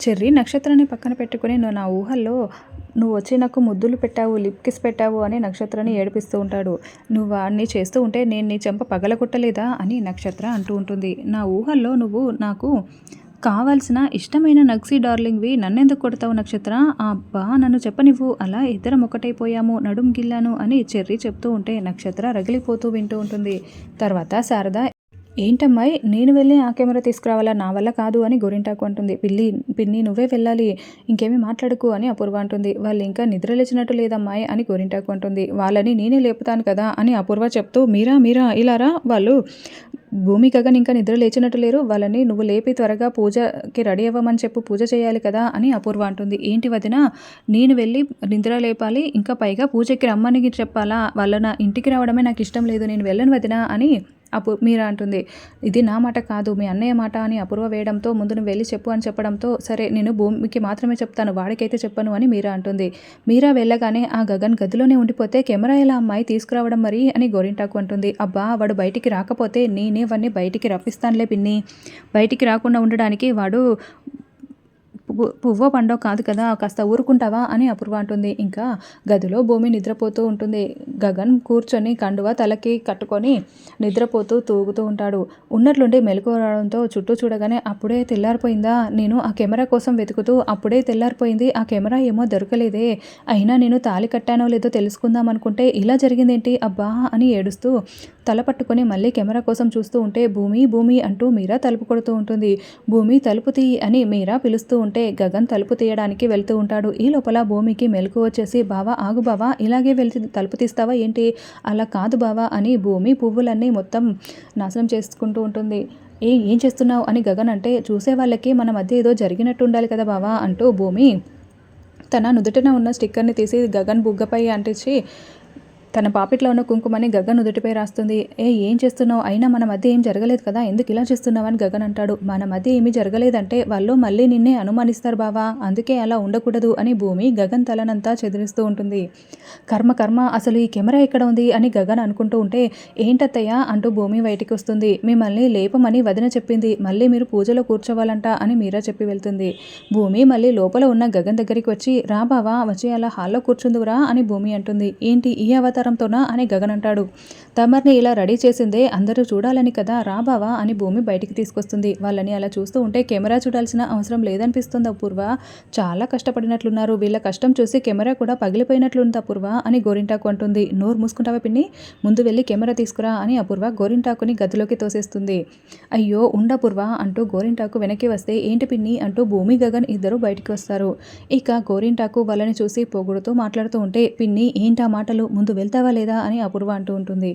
Cherry నక్షత్రాన్ని పక్కన పెట్టుకుని నువ్వు నా ఊహల్లో నువ్వు వచ్చి నాకు ముద్దులు పెట్టావు లిప్ కిస్ పెట్టావు అని నక్షత్రాన్ని ఏడిపిస్తూ ఉంటాడు. నువ్వు వాడిని చేస్తూ ఉంటే నేను నీ చెంప పగలగొట్టలేదా అని నక్షత్ర అంటూ ఉంటుంది. నా ఊహల్లో నువ్వు నాకు కావాల్సిన ఇష్టమైన నక్సీ డార్లింగ్వి నన్నెందుకు కొడతావు నక్షత్ర? అబ్బా నన్ను చెప్పనివ్వు. అలా ఇద్దరం ఒకటైపోయాము నడుం గిల్లాను అని చెర్రీ చెప్తూ ఉంటే నక్షత్ర రగిలిపోతూ వింటూ ఉంటుంది. తర్వాత శారద ఏంటమ్మాయి నేను వెళ్ళి ఆ కెమెరా తీసుకురావాలా? నా వల్ల కాదు అని గోరింటాకు అంటుంది. పిల్లి పిన్ని నువ్వే వెళ్ళాలి. ఇంకేమీ మాట్లాడుకు అని అపూర్వ అంటుంది. వాళ్ళు ఇంకా నిద్ర లేచినట్టు లేదమ్మాయి అని గోరింటాకు అంటుంది. వాళ్ళని నేనే లేపుతాను కదా అని అపూర్వ చెప్తూ మీరా మీరా ఇలారా వాళ్ళు భూమి గగన్ ఇంకా నిద్ర లేచినట్టు లేరు. వాళ్ళని నువ్వు లేపి త్వరగా పూజకి రెడీ అవ్వమని చెప్పు. పూజ చేయాలి కదా అని అపూర్వ అంటుంది. ఏంటి వదిన? నేను వెళ్ళి నిద్ర లేపాలి. ఇంకా పైగా పూజకి రమ్మని చెప్పాలా? వాళ్ళ నా ఇంటికి రావడమే నాకు ఇష్టం లేదు. నేను వెళ్ళను వదిన అని అపు మీరా అంటుంది. ఇది నా మాట కాదు మీ అన్నయ్య మాట అని అపూర్వ వేయడంతో ముందు నువ్వు వెళ్ళి చెప్పు అని చెప్పడంతో సరే నేను భూమికి మాత్రమే చెప్తాను వాడికైతే చెప్పను అని మీరా అంటుంది. మీరా వెళ్ళగానే ఆ గగన్ గదిలోనే ఉండిపోతే కెమెరా ఎలా అమ్మాయి తీసుకురావడం మరి అని గోరింటాకు అంటుంది. అబ్బా వాడు బయటికి రాకపోతే నేనే వాడిని బయటికి రప్పిస్తానులే పిన్ని. బయటికి రాకుండా ఉండడానికి వాడు పువ్వు పండో కాదు కదా కాస్త ఊరుకుంటావా అని అపూర్వ అంటుంది. ఇంకా గదిలో భూమి నిద్రపోతూ ఉంటుంది. గగన్ కూర్చొని కండువా తలకి కట్టుకొని నిద్రపోతూ తూగుతూ ఉంటాడు. ఉన్నట్లుండి మెలకు రావడంతో చుట్టూ చూడగానే అప్పుడే తెల్లారిపోయిందా? నేను ఆ కెమెరా కోసం వెతుకుతూ అప్పుడే తెల్లారిపోయింది. ఆ కెమెరా ఏమో దొరకలేదే. అయినా నేను తాలి కట్టానో లేదో తెలుసుకుందాం అనుకుంటే ఇలా జరిగిందేంటి? అబ్బా అని ఏడుస్తూ తల పట్టుకొని మళ్ళీ కెమెరా కోసం చూస్తూ ఉంటే భూమి భూమి అంటూ మీరా తలుపు కొడుతూ ఉంటుంది. భూమి తలుపు తీయి అని మీరా పిలుస్తూ ఉంటే గగన్ తలుపు తీయడానికి వెళ్తూ ఉంటాడు. ఈ లోపల భూమికి మెలకు వచ్చేసి బావా ఆగు బావా ఇలాగే వెళ్తే తలుపు తీస్తావా ఏంటి? అలా కాదు బావా అని భూమి పువ్వులన్నీ మొత్తం నాశనం చేసుకుంటూ ఉంటుంది. ఏ ఏం చేస్తున్నావు? అని గగన్ అంటే చూసే వాళ్ళకి మన మధ్య ఏదో జరిగినట్టు ఉండాలి కదా బావా అంటూ భూమి తన నుదుటిన ఉన్న స్టిక్కర్ని తీసి గగన్ బుగ్గపై అంటించి తన పాపిట్లో ఉన్న కుంకుమని గగన్ నుదుటిపై రాస్తుంది. ఏ ఏం చేస్తున్నావు? అయినా మన మధ్య ఏం జరగలేదు కదా? ఎందుకు ఇలా చేస్తున్నావని గగన్ అంటాడు. మన మధ్య ఏమీ జరగలేదంటే వాళ్ళు మళ్ళీ నిన్నే అనుమానిస్తారు బావా. అందుకే అలా ఉండకూడదు అని భూమి గగన్ తలనంతా చెదిరిస్తూ ఉంటుంది. కర్మ కర్మ అసలు ఈ కెమెరా ఎక్కడ ఉంది అని గగన్ అనుకుంటూ ఉంటే ఏంటత్తయ్యా అంటూ భూమి బయటికి వస్తుంది. మిమ్మల్ని లేపమని వదిన చెప్పింది. మళ్ళీ మీరు పూజలో కూర్చోవాలంట అని మీరా చెప్పి వెళ్తుంది. భూమి మళ్ళీ లోపల ఉన్న గగన్ దగ్గరికి వచ్చి రా బావా వచ్చి అలా హాల్లో కూర్చుందువురా అని భూమి అంటుంది. ఏంటి? ఈ తరంతోనా అని గగన్ అంటాడు. తమర్ని ఇలా రెడీ చేసిందే అందరూ చూడాలని కదా రాబావా అని భూమి బయటికి తీసుకొస్తుంది. వాళ్ళని అలా చూస్తూ ఉంటే కెమెరా చూడాల్సిన అవసరం లేదనిపిస్తుంది అపూర్వ చాలా కష్టపడినట్లున్నారు. వీళ్ళ కష్టం చూసి కెమెరా కూడా పగిలిపోయినట్లుంది అపూర్వ అని గోరింటాకు అంటుంది. నోరు మూసుకుంటావా పిన్ని? ముందు వెళ్ళి కెమెరా తీసుకురా అని అపూర్వ గోరింటాకుని గదిలోకి తోసేస్తుంది. అయ్యో ఉండపూర్వ అంటూ గోరింటాకు వెనక్కి వస్తే ఏంటి పిన్ని అంటూ భూమి గగన్ ఇద్దరు బయటికి వస్తారు. ఇక గోరింటాకు వాళ్ళని చూసి పొగుడుతూ మాట్లాడుతూ ఉంటే పిన్ని ఏంటా మాటలు? ముందు వెళ్ళి. వెళ్తావా లేదా అని అపూర్వ అంటూ ఉంటుంది.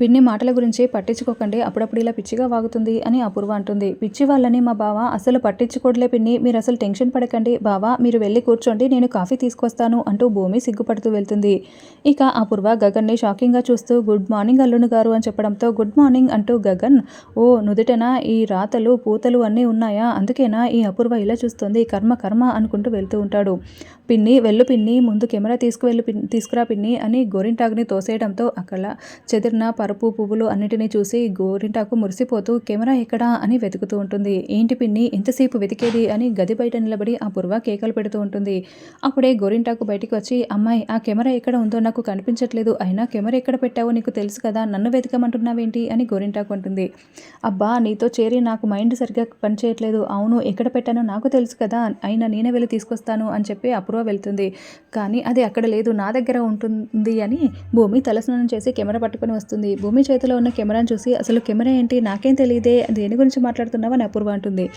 పిన్ని మాటల గురించి పట్టించుకోకండి అప్పుడప్పుడు ఇలా పిచ్చిగా వాగుతుంది అని అపూర్వ అంటుంది. పిచ్చి వాళ్ళని మా బావ అసలు పట్టించుకోవట్లే పిన్ని మీరు అసలు టెన్షన్ పడకండి బావా మీరు వెళ్ళి కూర్చోండి నేను కాఫీ తీసుకొస్తాను అంటూ భూమి సిగ్గుపడుతూ వెళ్తుంది. ఇక అపూర్వ గగన్ని షాకింగ్గా చూస్తూ గుడ్ మార్నింగ్ అల్లును గారు అని చెప్పడంతో గుడ్ మార్నింగ్ అంటూ గగన్ ఓ నుదుటన? ఈ రాతలు పూతలు అన్నీ ఉన్నాయా? అందుకేనా ఈ అపూర్వ ఇలా చూస్తుంది కర్మ కర్మ అనుకుంటూ వెళ్తూ ఉంటాడు. పిన్ని వెళ్ళు పిన్ని ముందు కెమెరా తీసుకువెళ్ళు పిన్ తీసుకురా పిన్ని అని గోరింటాకుని తోసేయడంతో అక్కడ చెదిరిన పరుపు పువ్వులు అన్నిటినీ చూసి గోరింటాకు మురిసిపోతూ కెమెరా ఎక్కడా? అని వెతుకుతూ ఉంటుంది. ఏంటి పిన్ని ఎంతసేపు వెతికేది? అని గది బయట నిలబడి ఆ పుర్వ కేకలు పెడుతూ ఉంటుంది. అప్పుడే గోరింటాకు బయటికి వచ్చి అమ్మాయి ఆ కెమెరా ఎక్కడ ఉందో నాకు కనిపించట్లేదు. అయినా కెమెరా ఎక్కడ పెట్టావో నీకు తెలుసు కదా నన్ను వెతకమంటున్నావేంటి? అని గోరింటాకు అంటుంది. అబ్బా నీతో చేరి నాకు మైండ్ సరిగ్గా పనిచేయట్లేదు అవును ఎక్కడ పెట్టానో నాకు తెలుసు కదా. అయినా నేనే వెళ్ళి తీసుకొస్తాను అని చెప్పి అపూర్వ వెళ్తుంది. కానీ అది అక్కడ లేదు నా దగ్గర ఉంటుంది అని భూమి తలస్నానం చేసి కెమెరా పట్టుకొని వస్తుంది. భూమి చేతిలో ఉన్న కెమెరాను చూసి అసలు కెమెరా ఏంటి? నాకేం తెలియదే దేని గురించి మాట్లాడుతున్నావు? అని అపూర్వ అంటుంది.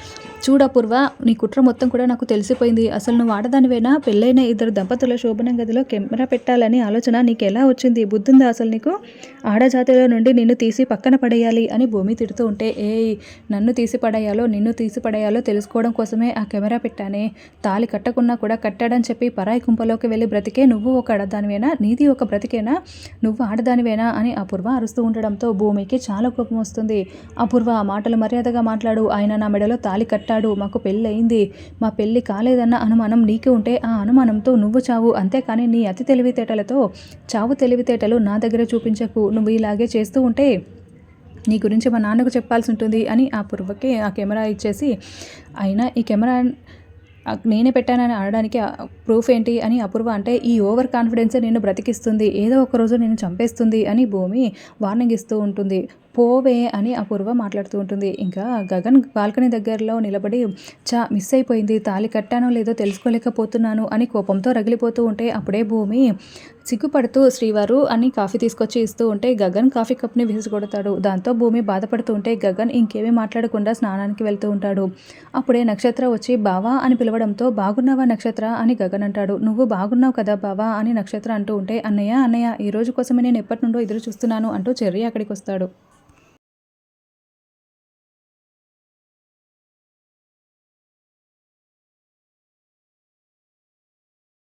చూడు అపూర్వ నీ కుట్ర మొత్తం కూడా నాకు తెలిసిపోయింది. అసలు నువ్వు ఆడదానివేనా? పెళ్ళైన ఇద్దరు దంపతుల శోభనం గదిలో కెమెరా పెట్టాలని ఆలోచన నీకు ఎలా వచ్చింది? బుద్ధుందా అసలు నీకు? ఆడజాతిలో నుండి నిన్ను తీసి పక్కన పడేయాలి అని భూమి తిడుతూ ఉంటే ఏ నన్ను తీసి పడేయాలో నిన్ను తీసి పడేయాలో తెలుసుకోవడం కోసమే ఆ కెమెరా పెట్టానే. తాలి కట్టకున్నా కూడా కట్టాడని చెప్పి పరాయి కుంపలోకి వెళ్ళి బ్రతికే నువ్వు ఒక ఆడదానివేనా? నీది ఒక బ్రతికేనా? నువ్వు ఆడదానివేనా? అని అపూర్వ అరుస్తూ ఉండడంతో భూమికి చాలా కోపం వస్తుంది. అపూర్వ ఆ మాటలు మర్యాదగా మాట్లాడు. ఆయన నా మెడలో తాలి కట్టాడు. మాకు పెళ్ళి అయింది మా పెళ్ళి కాలేదన్న అనుమానం నీకు ఉంటే ఆ అనుమానంతో నువ్వు చావు. అంతేకాని నీ అతి తెలివితేటలతో చావు తెలివితేటలు నా దగ్గర చూపించకు. నువ్వు ఇలాగే చేస్తూ ఉంటే నీ గురించి మా నాన్నకు చెప్పాల్సి ఉంటుంది అని ఆ పూర్వకి ఆ కెమెరా ఇచ్చేసి అయినా ఈ కెమెరా నేనే పెట్టానని అనడానికి ప్రూఫ్ ఏంటి అని అపూర్వ అంటే ఈ ఓవర్ కాన్ఫిడెన్సే నిన్ను బ్రతికిస్తుంది. ఏదో ఒక రోజు నేను చంపేస్తుంది అని భూమి వార్నింగ్ ఇస్తూ ఉంటుంది. పోవే అని అపూర్వ మాట్లాడుతూ ఉంటుంది. ఇంకా గగన్ బాల్కనీ దగ్గరలో నిలబడి చా మిస్ అయిపోయింది. తాళి కట్టానో లేదో తెలుసుకోలేకపోతున్నాను అని కోపంతో రగిలిపోతూ ఉంటే అప్పుడే భూమి సిగ్గుపడుతూ శ్రీవారు అని కాఫీ తీసుకొచ్చి ఇస్తూ ఉంటే గగన్ కాఫీ కప్ని విసిగొడతాడు దాంతో భూమి బాధపడుతూ ఉంటే గగన్ ఇంకేమీ మాట్లాడకుండా స్నానానికి వెళ్తూ ఉంటాడు. అప్పుడే నక్షత్ర వచ్చి బావా అని పిలవడంతో బాగున్నావా నక్షత్ర అని గగన్ అంటాడు. నువ్వు బాగున్నావు కదా బావా అని నక్షత్ర అంటూ ఉంటే అన్నయ్య అన్నయ్య ఈ రోజు కోసమే నేను ఎప్పటి నుండో ఎదురు చూస్తున్నాను అంటూ చెర్రీ అక్కడికి వస్తాడు